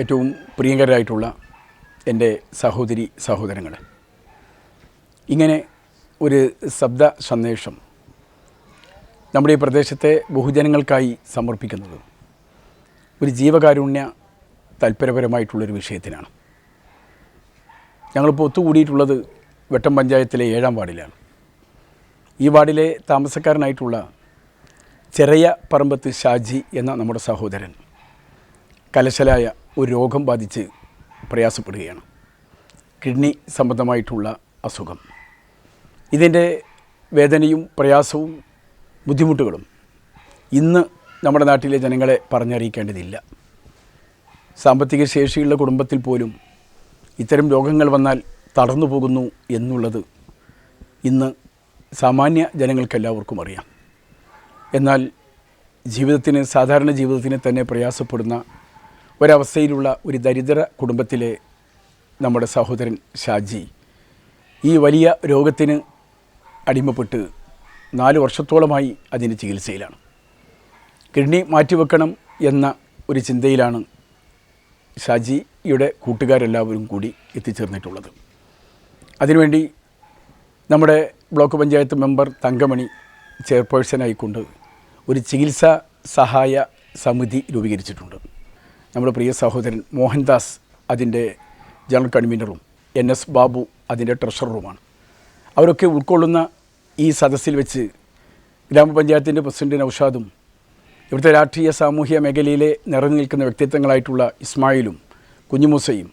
ഏറ്റവും പ്രിയങ്കരായിട്ടുള്ള എന്റെ സഹോദരി സഹോദരങ്ങൾ. ഇങ്ങനെ ഒരു ശബ്ദ സന്ദേശം നമ്മുടെ ഈ പ്രദേശത്തെ ബഹുജനങ്ങൾക്കായി സമർപ്പിക്കുന്നത് ഒരു ജീവകാരുണ്യ താല്പര്യപരമായിട്ടുള്ളൊരു വിഷയത്തിനാണ്. ഞങ്ങളിപ്പോൾ ഒത്തുകൂടിയിട്ടുള്ളത് വെട്ടം പഞ്ചായത്തിലെ ഏഴാം വാർഡിലാണ്. ഈ വാർഡിലെ താമസക്കാരനായിട്ടുള്ള ചെറിയ പറമ്പത്ത് ഷാജി എന്ന നമ്മുടെ സഹോദരൻ കലശലായ ഒരു രോഗം ബാധിച്ച് പ്രയാസപ്പെടുകയാണ്. കിഡ്നി സംബന്ധമായിട്ടുള്ള അസുഖം. ഇതിന്റെ വേദനയും പ്രയാസവും ബുദ്ധിമുട്ടുകളും ഇന്ന് നമ്മുടെ നാട്ടിലെ ജനങ്ങളെ പറഞ്ഞറിയിക്കേണ്ടതില്ല. സാമ്പത്തിക ശേഷിയുള്ള കുടുംബത്തിൽ പോലും ഇത്തരം രോഗങ്ങൾ വന്നാൽ തളർന്നു പോകുന്നു എന്നുള്ളത് ഇന്ന് സാമാന്യ ജനങ്ങൾക്കെല്ലാവർക്കും അറിയാം. എന്നാൽ ജീവിതത്തിന് സാധാരണ ജീവിതത്തിന് തന്നെ പ്രയാസപ്പെടുന്ന ഒരവസ്ഥയിലുള്ള ഒരു ദരിദ്ര കുടുംബത്തിലെ നമ്മുടെ സഹോദരൻ ഷാജി ഈ വലിയ രോഗത്തിന് അടിമപ്പെട്ട് നാല് വർഷത്തോളമായി അതിന്റെ ചികിത്സയിലാണ്. കിഡ്നി മാറ്റിവെക്കണം എന്ന ഒരു ചിന്തയിലാണ് ഷാജിയുടെ കൂട്ടുകാരെല്ലാവരും കൂടി എത്തിച്ചേർന്നിട്ടുള്ളത്. അതിനുവേണ്ടി നമ്മുടെ ബ്ലോക്ക് പഞ്ചായത്ത് മെമ്പർ തങ്കമണി ചെയർപേഴ്സണായിക്കൊണ്ട് ഒരു ചികിത്സാ സഹായ സമിതി രൂപീകരിച്ചിട്ടുണ്ട്. നമ്മുടെ പ്രിയ സഹോദരൻ മോഹൻദാസ് അതിന്റെ ജനറൽ കൺവീനറും എൻ എസ് ബാബു അതിന്റെ ട്രഷററുമാണ്. അവരൊക്കെ ഉൾക്കൊള്ളുന്ന ഈ സദസ്സിൽ വെച്ച് ഗ്രാമപഞ്ചായത്തിന്റെ പ്രസിഡന്റ് നൌഷാദും ഇവിടുത്തെ രാഷ്ട്രീയ സാമൂഹ്യ മേഖലയിലെ നിറഞ്ഞു നിൽക്കുന്ന വ്യക്തിത്വങ്ങളായിട്ടുള്ള ഇസ്മായിലും കുഞ്ഞുമൂസയും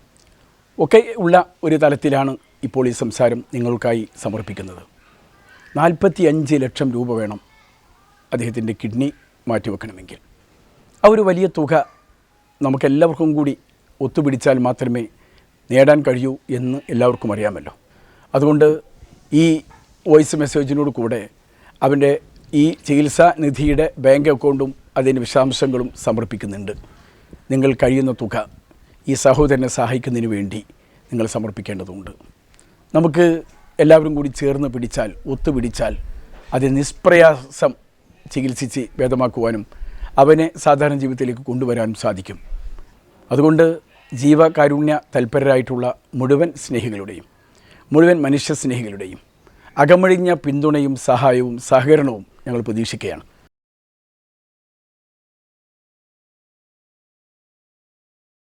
ഒക്കെ ഉള്ള ഒരു തലത്തിലാണ് ഇപ്പോൾ ഈ സംസാരം നിങ്ങൾക്കായി സമർപ്പിക്കുന്നത്. നാൽപ്പത്തി അഞ്ച് ലക്ഷം രൂപ വേണം അദ്ദേഹത്തിന്റെ കിഡ്നി മാറ്റിവെക്കണമെങ്കിൽ. ആ ഒരു വലിയ തുക നമുക്കെല്ലാവർക്കും കൂടി ഒത്തുപിടിച്ചാൽ മാത്രമേ നേടാൻ കഴിയൂ എന്ന് എല്ലാവർക്കും അറിയാമല്ലോ. അതുകൊണ്ട് ഈ വോയിസ് മെസ്സേജിനോട് കൂടെ അവന്റെ ഈ ചികിത്സാ നിധിയുടെ ബാങ്ക് അക്കൗണ്ടും അതിന്റെ വിശദാംശങ്ങളും സമർപ്പിക്കുന്നുണ്ട്. നിങ്ങൾ കഴിയുന്ന തുക ഈ സഹോദരനെ സഹായിക്കുന്നതിന് വേണ്ടി നിങ്ങൾ സമർപ്പിക്കേണ്ടതുണ്ട്. നമുക്ക് എല്ലാവരും കൂടി ചേർന്ന് പിടിച്ചാൽ ഒത്തുപിടിച്ചാൽ അത് നിഷ്പ്രയാസം ചികിത്സിച്ച് ഭേദമാക്കുവാനും അവനെ സാധാരണ ജീവിതത്തിലേക്ക് കൊണ്ടുവരാൻ സാധിക്കും. അതുകൊണ്ട് ജീവകാരുണ്യ തൽപരരായിട്ടുള്ള മുഴുവൻ സ്നേഹികളുടെയും മുഴുവൻ മനുഷ്യ സ്നേഹികളുടെയും അകമഴിഞ്ഞ പിന്തുണയും സഹായവും സഹകരണവും ഞങ്ങൾ പ്രതീക്ഷിക്കുകയാണ്.